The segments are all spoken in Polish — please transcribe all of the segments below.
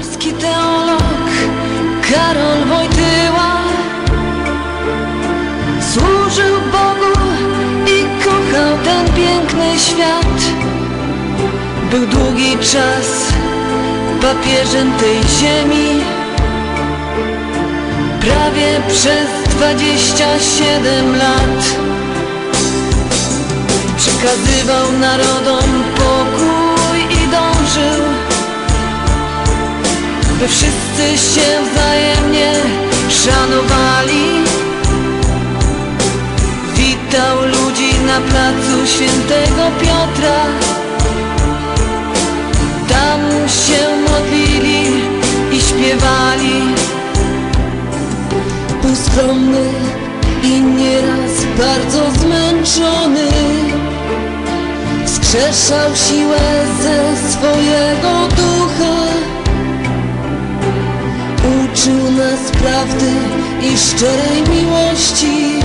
Polski teolog Karol Wojtyła. Służył Bogu i kochał ten piękny świat. Był długi czas papieżem tej ziemi. Prawie przez 27 lat. Przekazywał narodom pokój By wszyscy się wzajemnie szanowali. Witał ludzi na placu świętego Piotra. Tam się modlili i śpiewali. Był skromny i nieraz bardzo zmęczony. Skrzeszał siłę ze swojego ducha prawdy i szczerej miłości.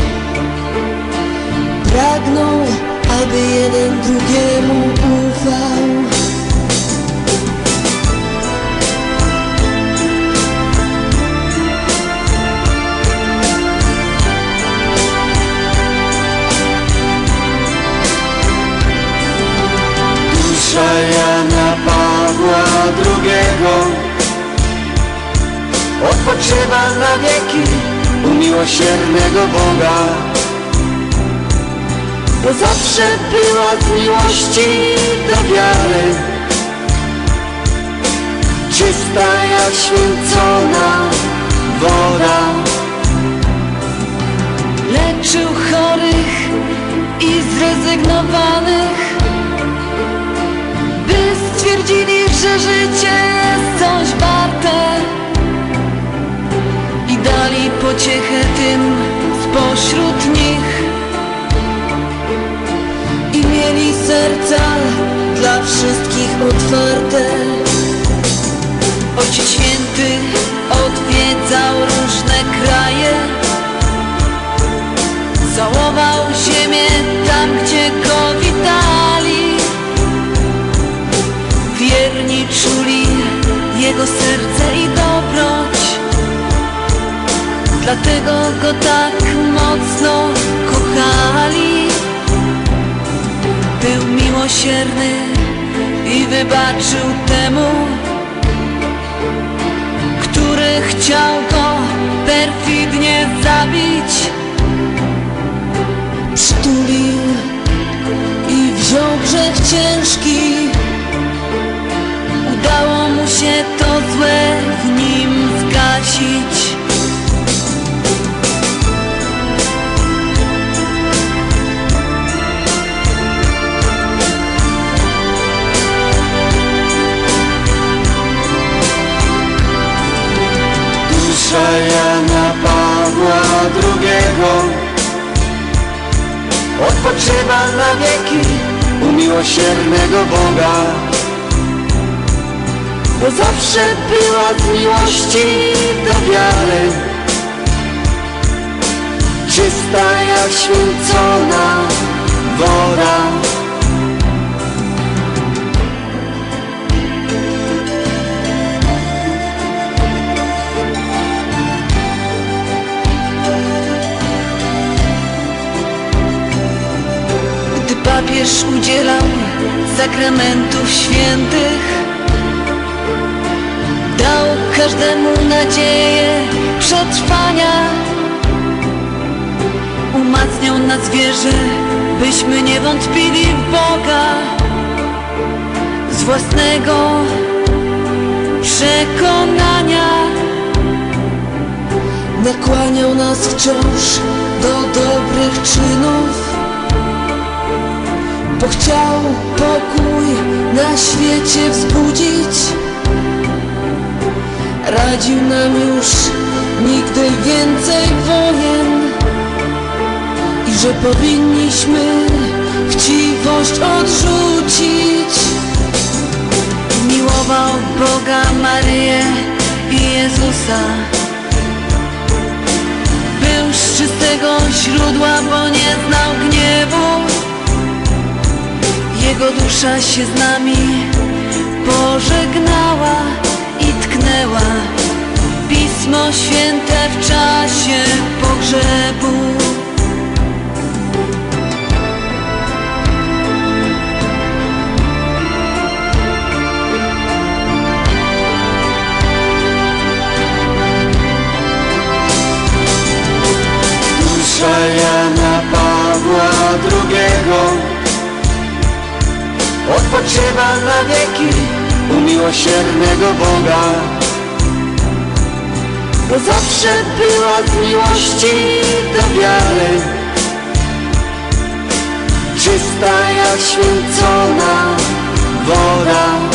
Pragnął, aby jeden drugiemu ufał. Dusza Jana Pawła II Odpoczywa na wieki u miłosiernego Boga. Bo zawsze była z miłości do wiary. Czysta jak święcona serca dla wszystkich otwarte. Ojciec Święty odwiedzał różne kraje. Całował ziemię tam, gdzie go witali. Wierni czuli jego serce i dobroć. Dlatego go tak mocno kochali Był miłosierny i wybaczył temu Który chciał go perfidnie zabić przytulił i wziął grzech ciężki. Udało mu się to złe w nim zgasić. Dusza Jana Pawła II Odpoczywa na wieki u miłosiernego Boga. Bo zawsze była z miłości do wiary. Czysta jak święcona woda papież udzielał sakramentów świętych, dał każdemu nadzieję przetrwania. Umacniał nas wierze, byśmy nie wątpili w Boga z własnego przekonania. Nakłaniał nas wciąż do dobrych czynów bo chciał pokój na świecie wzbudzić. Radził nam już nigdy więcej wojen i że powinniśmy chciwość odrzucić. Miłował Boga, Maryję i Jezusa. Jego dusza się z nami pożegnała i tknęła. Pismo Święte w czasie pogrzebu. Odpoczywa na wieki u miłosiernego Boga. Bo zawsze była z miłości do wiary. Czysta jak święcona woda